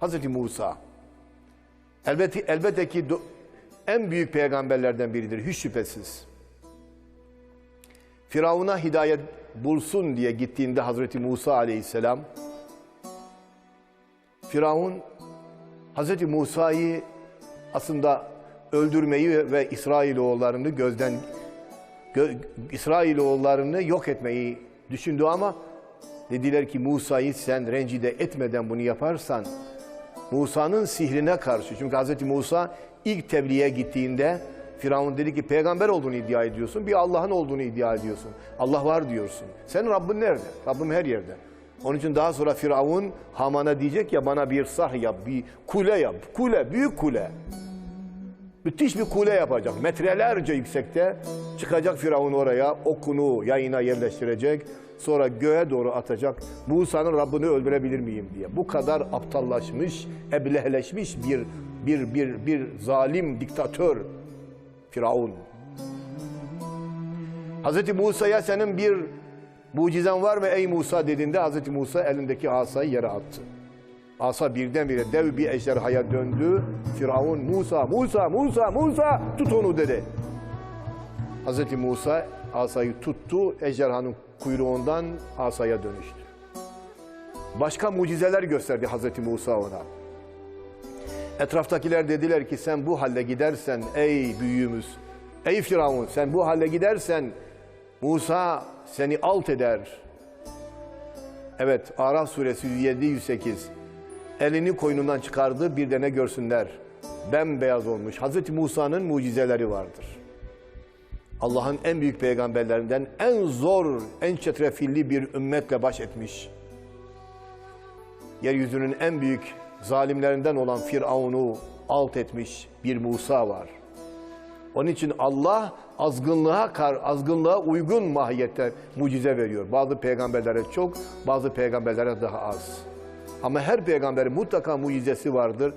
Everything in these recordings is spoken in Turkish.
Hazreti Musa. Elbette, elbette ki en büyük peygamberlerden biridir hiç şüphesiz. Firavun'a hidayet bulsun diye gittiğinde Hazreti Musa aleyhisselam Firavun Hazreti Musa'yı aslında öldürmeyi ve İsrailoğullarını gözden gö- İsrailoğullarını yok etmeyi düşündü ama dediler ki Musa'yı sen rencide etmeden bunu yaparsan Musa'nın sihrine karşı çünkü Hazreti Musa ilk tebliğe gittiğinde Firavun dedi ki peygamber olduğunu iddia ediyorsun bir Allah'ın olduğunu iddia ediyorsun. Allah var diyorsun. Senin Rabbin nerede? Rabbim her yerde. Onun için daha sonra Firavun Haman'a diyecek ya bana bir sah yap, bir kule yap. Kule, büyük kule. Müthiş bir kule yapacak. Metrelerce yüksekte çıkacak Firavun oraya okunu yayına yerleştirecek. Sonra göğe doğru atacak. Musa'nın Rabbini öldürebilir miyim diye. Bu kadar aptallaşmış, eblehleşmiş bir bir bir bir zalim diktatör Firavun. Hazreti Musa'ya senin bir mucizen var mı ey Musa dediğinde Hazreti Musa elindeki asayı yere attı. Asa birdenbire dev bir ejderhaya döndü. Firavun Musa, Musa, Musa, Musa tut onu dedi. Hazreti Musa asayı tuttu, ejderhanın kuyruğundan asaya dönüştü. Başka mucizeler gösterdi Hazreti Musa ona. Etraftakiler dediler ki sen bu halde gidersen ey büyüğümüz, ey Firavun sen bu halde gidersen Musa seni alt eder. Evet Araf suresi 107-108 elini koynundan çıkardı bir de ne görsünler. Bembeyaz olmuş. Hazreti Musa'nın mucizeleri vardır. Allah'ın en büyük peygamberlerinden en zor, en çetrefilli bir ümmetle baş etmiş. Yeryüzünün en büyük zalimlerinden olan Firavun'u alt etmiş bir Musa var. Onun için Allah azgınlığa kar, azgınlığa uygun mahiyette mucize veriyor. Bazı peygamberlere çok, bazı peygamberlere daha az. Ama her peygamberin mutlaka mucizesi vardır.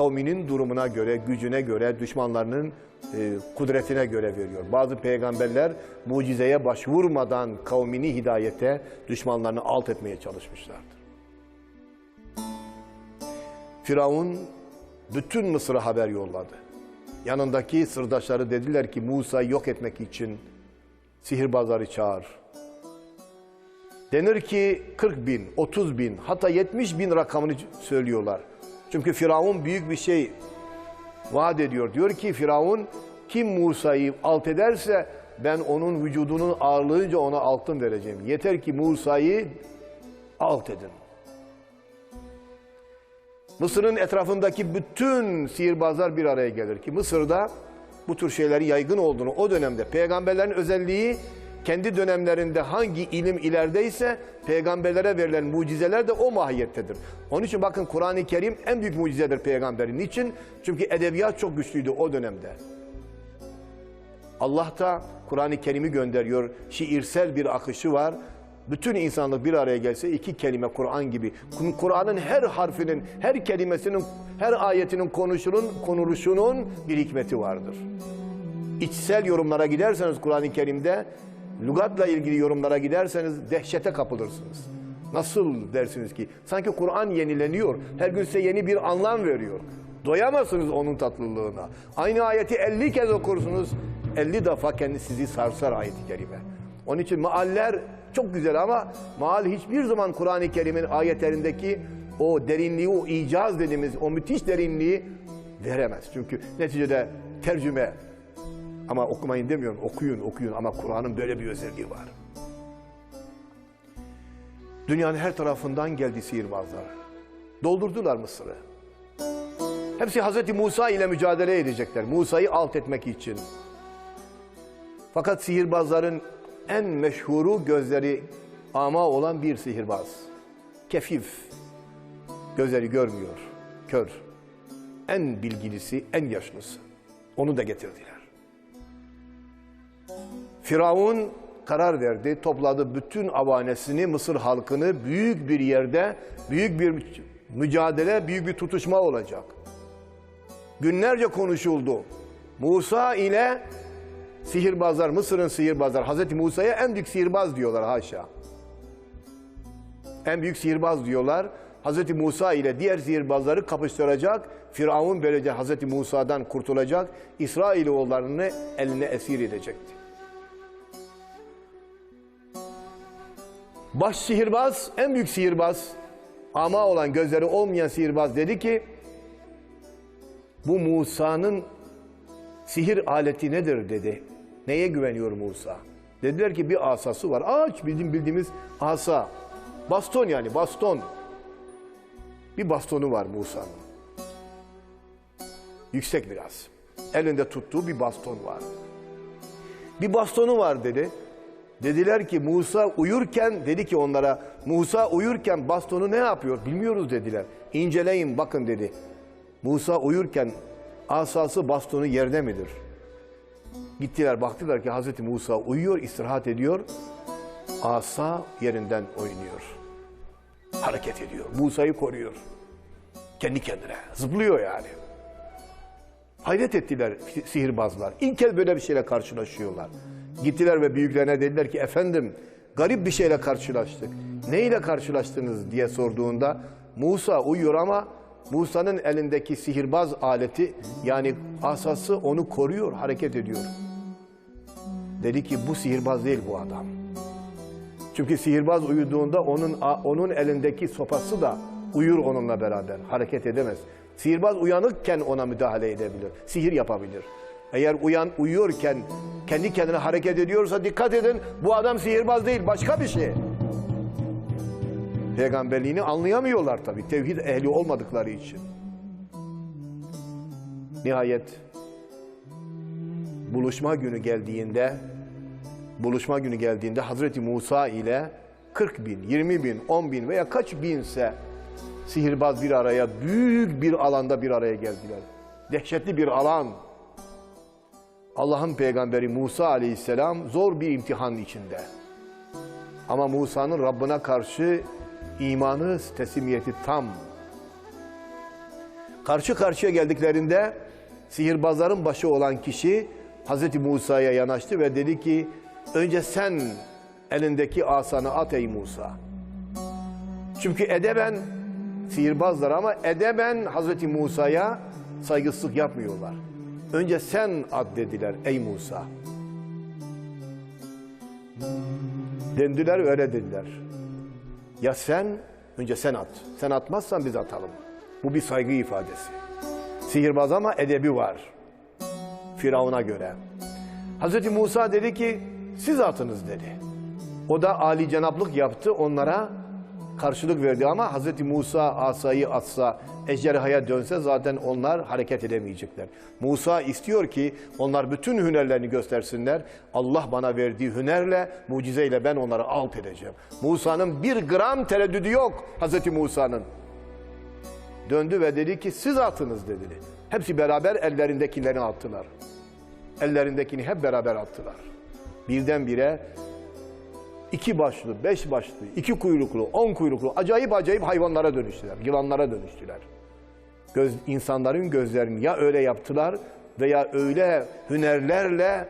Kavminin durumuna göre, gücüne göre, düşmanlarının e, kudretine göre veriyor. Bazı peygamberler mucizeye başvurmadan kavmini hidayete, düşmanlarını alt etmeye çalışmışlardır. Firavun bütün Mısır'a haber yolladı. Yanındaki sırdaşları dediler ki Musa'yı yok etmek için sihirbazları çağır. Denir ki 40 bin, 30 bin hatta 70 bin rakamını söylüyorlar. Çünkü Firavun büyük bir şey vaat ediyor. Diyor ki Firavun kim Musa'yı alt ederse ben onun vücudunun ağırlığınca ona altın vereceğim. Yeter ki Musa'yı alt edin. Mısır'ın etrafındaki bütün sihirbazlar bir araya gelir ki Mısır'da bu tür şeyleri yaygın olduğunu o dönemde peygamberlerin özelliği kendi dönemlerinde hangi ilim ilerideyse peygamberlere verilen mucizeler de o mahiyettedir. Onun için bakın Kur'an-ı Kerim en büyük mucizedir peygamberin. Niçin? Çünkü edebiyat çok güçlüydü o dönemde. Allah da Kur'an-ı Kerim'i gönderiyor. Şiirsel bir akışı var. Bütün insanlık bir araya gelse iki kelime Kur'an gibi. Kur'an'ın her harfinin, her kelimesinin, her ayetinin konuşunun, konuluşunun bir hikmeti vardır. İçsel yorumlara giderseniz Kur'an-ı Kerim'de, lügatla ilgili yorumlara giderseniz dehşete kapılırsınız. Nasıl dersiniz ki? Sanki Kur'an yenileniyor. Her gün size yeni bir anlam veriyor. Doyamazsınız onun tatlılığına. Aynı ayeti 50 kez okursunuz. 50 defa kendi sizi sarsar ayeti kerime. Onun için mealler çok güzel ama meal hiçbir zaman Kur'an-ı Kerim'in ayetlerindeki o derinliği, o icaz dediğimiz o müthiş derinliği veremez. Çünkü neticede tercüme ama okumayın demiyorum, okuyun, okuyun ama Kur'an'ın böyle bir özelliği var. Dünyanın her tarafından geldi sihirbazlar. Doldurdular Mısır'ı. Hepsi Hazreti Musa ile mücadele edecekler. Musa'yı alt etmek için. Fakat sihirbazların en meşhuru gözleri ama olan bir sihirbaz. Kefif. Gözleri görmüyor. Kör. En bilgilisi, en yaşlısı. Onu da getirdiler. Firavun karar verdi, topladı bütün avanesini, Mısır halkını büyük bir yerde, büyük bir mücadele, büyük bir tutuşma olacak. Günlerce konuşuldu. Musa ile sihirbazlar, Mısır'ın sihirbazlar, Hazreti Musa'ya en büyük sihirbaz diyorlar haşa. En büyük sihirbaz diyorlar. Hz. Musa ile diğer sihirbazları kapıştıracak. Firavun böylece Hz. Musa'dan kurtulacak. İsrailoğullarını eline esir edecekti. Baş sihirbaz, en büyük sihirbaz, ama olan gözleri olmayan sihirbaz dedi ki, bu Musa'nın sihir aleti nedir dedi. Neye güveniyor Musa? Dediler ki bir asası var. Ağaç bizim bildiğimiz asa. Baston yani baston. Bir bastonu var Musa'nın. Yüksek biraz. Elinde tuttuğu bir baston var. Bir bastonu var dedi. Dediler ki Musa uyurken dedi ki onlara Musa uyurken bastonu ne yapıyor bilmiyoruz dediler. İnceleyin bakın dedi. Musa uyurken asası bastonu yerde midir? Gittiler baktılar ki Hazreti Musa uyuyor istirahat ediyor. Asa yerinden oynuyor. Hareket ediyor. Musa'yı koruyor. Kendi kendine. Zıplıyor yani. Hayret ettiler si- sihirbazlar. İlk kez böyle bir şeyle karşılaşıyorlar. Gittiler ve büyüklerine dediler ki efendim garip bir şeyle karşılaştık. Neyle karşılaştınız diye sorduğunda Musa uyuyor ama Musa'nın elindeki sihirbaz aleti yani asası onu koruyor, hareket ediyor. Dedi ki bu sihirbaz değil bu adam. Çünkü sihirbaz uyuduğunda onun onun elindeki sopası da uyur onunla beraber. Hareket edemez. Sihirbaz uyanıkken ona müdahale edebilir. Sihir yapabilir. Eğer uyan uyuyorken kendi kendine hareket ediyorsa dikkat edin bu adam sihirbaz değil başka bir şey. Peygamberliğini anlayamıyorlar tabii tevhid ehli olmadıkları için. Nihayet buluşma günü geldiğinde buluşma günü geldiğinde Hazreti Musa ile 40 bin, 20 bin, 10 bin veya kaç binse sihirbaz bir araya büyük bir alanda bir araya geldiler. Dehşetli bir alan. Allah'ın peygamberi Musa aleyhisselam zor bir imtihan içinde. Ama Musa'nın Rabbine karşı imanı, teslimiyeti tam. Karşı karşıya geldiklerinde sihirbazların başı olan kişi Hazreti Musa'ya yanaştı ve dedi ki önce sen elindeki asanı at ey Musa. Çünkü edeben sihirbazlar ama edeben Hazreti Musa'ya saygısızlık yapmıyorlar. Önce sen at dediler ey Musa. Dendiler öyle dediler. Ya sen, önce sen at. Sen atmazsan biz atalım. Bu bir saygı ifadesi. Sihirbaz ama edebi var. Firavun'a göre. Hazreti Musa dedi ki siz atınız dedi. O da Ali cenaplık yaptı onlara karşılık verdi ama Hazreti Musa asayı atsa ejderhaya dönse zaten onlar hareket edemeyecekler. Musa istiyor ki onlar bütün hünerlerini göstersinler. Allah bana verdiği hünerle, mucizeyle ben onları alt edeceğim. Musa'nın bir gram tereddüdü yok Hazreti Musa'nın. Döndü ve dedi ki siz atınız dedi. Hepsi beraber ellerindekilerini attılar. Ellerindekini hep beraber attılar. Birdenbire iki başlı, beş başlı, iki kuyruklu, on kuyruklu acayip acayip hayvanlara dönüştüler. Yılanlara dönüştüler. Göz, insanların gözlerini ya öyle yaptılar veya öyle hünerlerle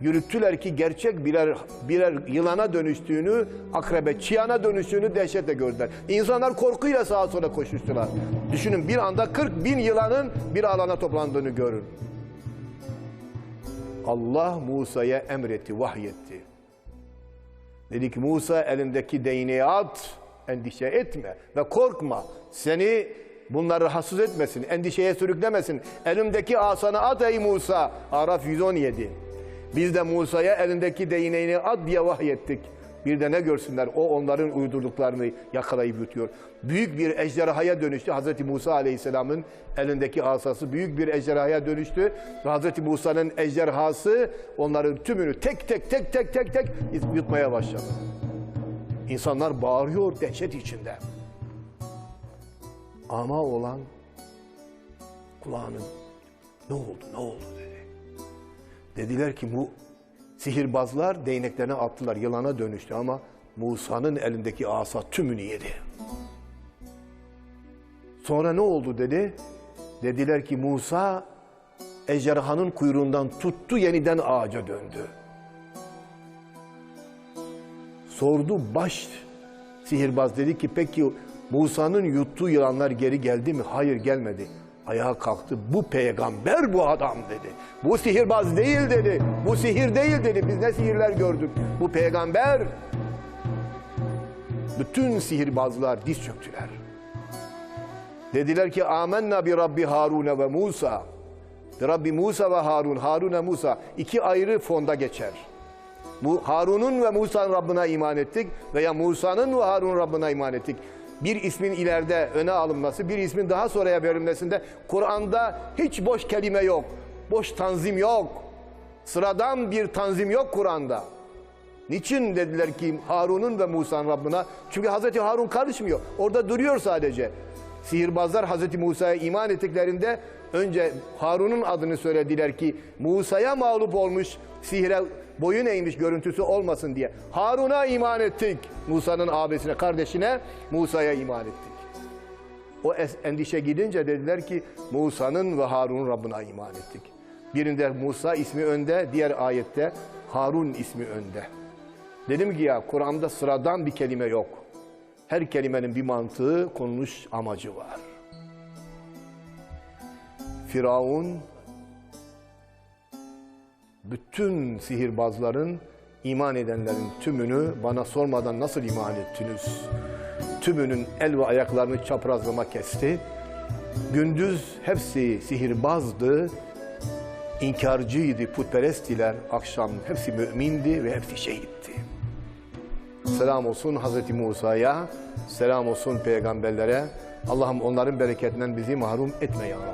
yürüttüler ki gerçek birer birer yılana dönüştüğünü, akrebe, çiyana dönüştüğünü dehşetle gördüler. İnsanlar korkuyla sağa sola koşuştular. Düşünün bir anda 40 bin yılanın bir alana toplandığını görün. Allah Musa'ya emretti, vahyetti. Dedi ki Musa elindeki değneği at, endişe etme ve korkma. Seni bunlar rahatsız etmesin, endişeye sürüklemesin. Elimdeki asanı at ey Musa. Araf 117. Biz de Musa'ya elindeki değneğini at diye vahyettik. Bir de ne görsünler o onların uydurduklarını yakalayıp yutuyor. Büyük bir ejderhaya dönüştü. Hazreti Musa Aleyhisselam'ın elindeki asası büyük bir ejderhaya dönüştü. Hazreti Musa'nın ejderhası onların tümünü tek tek tek tek tek tek yutmaya başladı. İnsanlar bağırıyor dehşet içinde. Ama olan kulağının ne oldu ne oldu dedi. Dediler ki bu sihirbazlar değneklerine attılar yılana dönüştü ama Musa'nın elindeki asa tümünü yedi. Sonra ne oldu dedi. Dediler ki Musa ejderhanın kuyruğundan tuttu yeniden ağaca döndü. Sordu baş sihirbaz dedi ki peki Musa'nın yuttuğu yılanlar geri geldi mi? Hayır gelmedi. Ayağa kalktı. Bu peygamber bu adam dedi. Bu sihirbaz değil dedi. Bu sihir değil dedi. Biz ne sihirler gördük. Bu peygamber. Bütün sihirbazlar diz çöktüler. Dediler ki amenna bi Rabbi Harun ve Musa. Rabbi Musa ve Harun, Harun ve Musa iki ayrı fonda geçer. Harun'un ve Musa'nın Rabbine iman ettik veya Musa'nın ve Harun Rabbine iman ettik. Bir ismin ileride öne alınması, bir ismin daha sonraya verilmesinde Kur'an'da hiç boş kelime yok. Boş tanzim yok. Sıradan bir tanzim yok Kur'an'da. Niçin dediler ki Harun'un ve Musa'nın Rabbine? Çünkü Hazreti Harun karışmıyor. Orada duruyor sadece. Sihirbazlar Hazreti Musa'ya iman ettiklerinde önce Harun'un adını söylediler ki Musa'ya mağlup olmuş, sihre boyun eğmiş görüntüsü olmasın diye. Harun'a iman ettik. Musa'nın abisine, kardeşine Musa'ya iman ettik. O endişe gidince dediler ki Musa'nın ve Harun'un Rabbine iman ettik. Birinde Musa ismi önde, diğer ayette Harun ismi önde. Dedim ki ya Kur'an'da sıradan bir kelime yok. Her kelimenin bir mantığı, konuluş amacı var. Firavun bütün sihirbazların iman edenlerin tümünü bana sormadan nasıl iman ettiniz? Tümünün el ve ayaklarını çaprazlama kesti. Gündüz hepsi sihirbazdı, inkarcıydı, putperesttiler. Akşam hepsi mümindi ve hepsi şehitti. Selam olsun Hazreti Musa'ya, selam olsun peygamberlere. Allah'ım onların bereketinden bizi mahrum etme ya Rabbi.